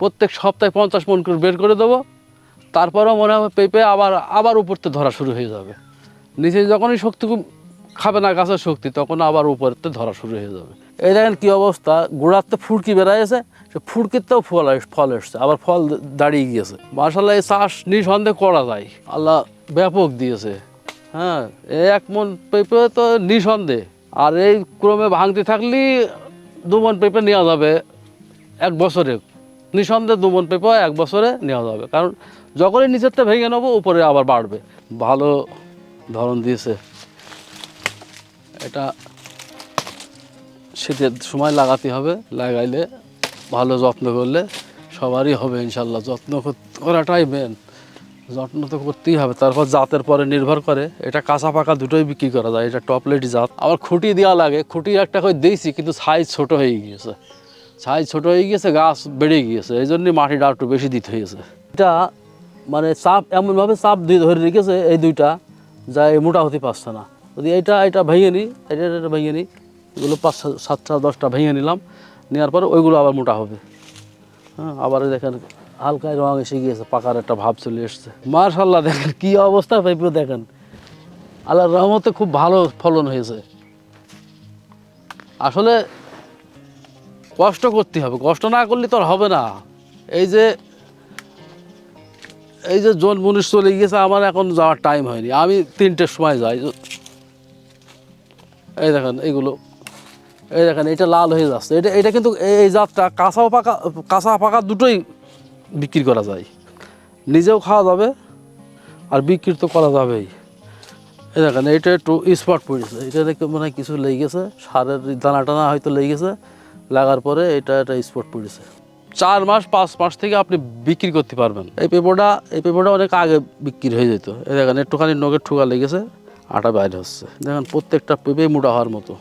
প্রত্যেক সপ্তাহে পঞ্চাশ মন করে বের করে দেবো। তারপরেও মনে হবে পেঁপে আবার আবার উপরতে ধরা শুরু হয়ে যাবে। নিচে যখনই শক্তি খাবে না গাছের শক্তি, তখন আবার উপরতে ধরা শুরু হয়ে যাবে। এই দেখেন কী অবস্থা গোড়াতে ফুটকি বেড়াইছে সে ফুটকিতেও ফল ফল এসছে, আবার ফল দাঁড়িয়ে গিয়েছে। মার্শাল্লাহ এই চাষ নিঃসন্দেহে করা যায়। আল্লাহ ব্যাপক দিয়েছে। হ্যাঁ এক মন পেঁপে তো নিঃসন্দেহে। আর এই ক্রমে ভাঙতে থাকলে দু মন পেঁপে নেওয়া যাবে এক বছরে। নিঃসন্দেহে দু মন পেঁপে এক বছরে নেওয়া যাবে। কারণ যখনই নিচেরটা ভেঙে নেব, উপরে আবার বাড়বে। ভালো ধরন দিয়েছে। এটা শীতের সময় লাগাতে হবে, লাগাইলে ভালো যত্ন করলে সবারই হবে ইনশাল্লাহ। যত্ন করাটাই মেন যত্ন তো করতেই হবে। তারপর জাতের পরে নির্ভর করে। এটা কাঁচা পাকা দুটোই বিক্রি করা যায়। এটা টপলেট জাত। আবার খুঁটি দেওয়া লাগে। খুঁটি একটা করে দিয়েছি, কিন্তু সাইজ ছোট হয়ে গিয়েছে। সাইজ ছোট হয়ে গিয়েছে, গাছ বেড়ে গিয়েছে এই জন্যই মাটিটা একটু বেশি দিতে হয়েছে। এটা মানে চাপ, এমনভাবে চাপ দিয়ে ধরে রেখেছে এই দুইটা, যা মোটা হতে পারছে না। যদি এইটা এটা ভেঙে নিই, এটা এটা ভেঙে নিই, এগুলো পাঁচ, সাতটা, দশটা ভেঙে নিলাম, নেওয়ার পরে ওইগুলো আবার মোটা হবে। হ্যাঁ আবার দেখেন হালকা রং এসে গিয়েছে, পাকার একটা ভাব চলে এসছে। মার্শাল্লাহ দেখেন কী অবস্থা পেঁপে দেখেন। আল্লাহর রহমতে খুব ভালো ফলন হয়েছে। আসলে কষ্ট করতে হবে, কষ্ট না করলে তো আর হবে না। এই যে এই যে জন মুনিশ চলে গিয়েছে, আমার এখন যাওয়ার টাইম হয়নি। আমি তিনটের সময় যাই। এই দেখেন এইগুলো এই দেখেন এটা লাল হয়ে যাচ্ছে। এটা এটা কিন্তু এই- জাতটা কাঁচা পাকা কাঁচা পাকা দুটোই বিক্রি করা যায়। নিজেও খাওয়া যাবে আর বিক্রি তো করা যাবেই। এই দেখেন এইটা একটু স্পট পড়েছে। এটা দেখে মনে কিছু লেগে গেছে। সারের দানা টানা হয়তো লেগে গেছে। লাগার পরে এটা একটা স্পট পড়েছে। চার মাস পাঁচ মাস থেকে আপনি বিক্রি করতে পারবেন। এই পেঁপোটা এই পেঁপোটা অনেক আগে বিক্রি হয়ে যেত। এই দেখেন একটুখানি নখের ঠুকা লেগেছে আটা বাইরে হচ্ছে। দেখেন প্রত্যেকটা পেঁপে মোটা হওয়ার মতো।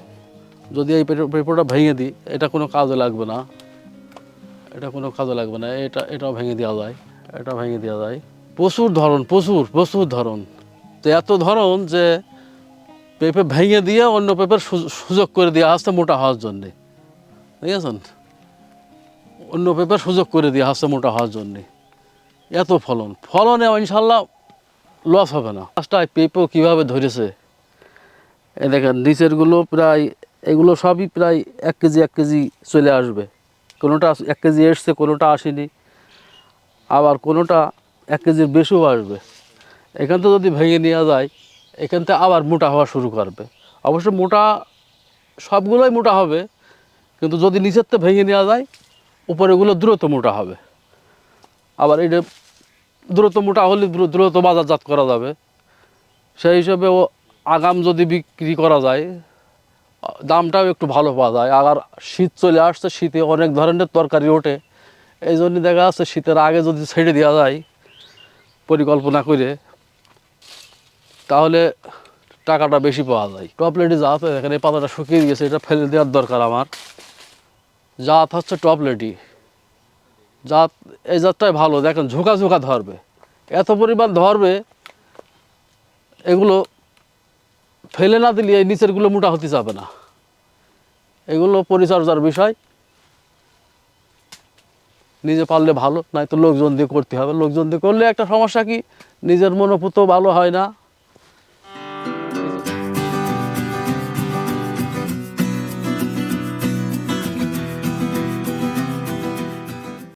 যদি এই পেঁপে- পেঁপোটা ভেঙে দিই এটা কোনো কাজে লাগবে না। এটা কোনো কাজে লাগবে না। এটা এটাও ভেঙে দেওয়া যায়। এটা ভেঙে দেওয়া যায়। প্রচুর ধরন প্রচুর প্রচুর ধরন। তো এত ধরন যে পেঁপে ভেঙে দিয়ে অন্য পেঁপের সুযোগ করে দেওয়া হচ্ছে মোটা হওয়ার জন্যে। বুঝেছেন অন্য পেঁপের সুযোগ করে দিয়ে হচ্ছে মোটা হওয়ার জন্যে। এত ফলন। ফলনে ইনশাল্লাহ লস হবে না। গাছটায় পেঁপেও কীভাবে ধরেছে? এ দেখেন, নিচেরগুলো প্রায়, এগুলো সবই প্রায় এক কেজি এক কেজি চলে আসবে। কোনোটা এক কেজি এসছে, কোনোটা আসেনি। আবার কোনোটা এক কেজির বেশিও আসবে। এখান থেকে যদি ভেঙে নেওয়া যায়, এখান থেকে আবার মোটা হওয়া শুরু করবে। অবশ্য মোটা সবগুলোই মোটা হবে কিন্তু যদি নিচের থেকে ভেঙে নেওয়া যায় উপরেগুলো দ্রুত মোটা হবে। আবার এটা দ্রুত মোটা হলে দ্রুত বাজারজাত করা যাবে। সেই হিসেবে ও আগাম যদি বিক্রি করা যায়, দামটাও একটু ভালো পাওয়া যায়। আবার শীত চলে আসছে, শীতে অনেক ধরনের তরকারি ওঠে। এই জন্য দেখা যাচ্ছে শীতের আগে যদি ছেড়ে দেওয়া যায়, পরিকল্পনা করে, তাহলে টাকাটা বেশি পাওয়া যায়। টপলেটে জাত এখানে পাতাটা শুকিয়ে গিয়েছে, এটা ফেলে দেওয়ার দরকার আমার। জাত হচ্ছে টপলেটি জাত, এই জাতটাই ভালো, দেখেন, ঝোঁকা ঝোঁকা ধরবে। এত পরিমাণ ধরবে, এগুলো ফেলে না দিলে এই নিচেরগুলো মোটা হতে যাবে না। এগুলো পরিচর্যার বিষয়। নিজে পারলে ভালো নয়তো লোকজন দিয়ে করতে হবে। লোকজন দিয়ে করলে একটা সমস্যা কি? নিজের মনোপুত ভালো হয় না।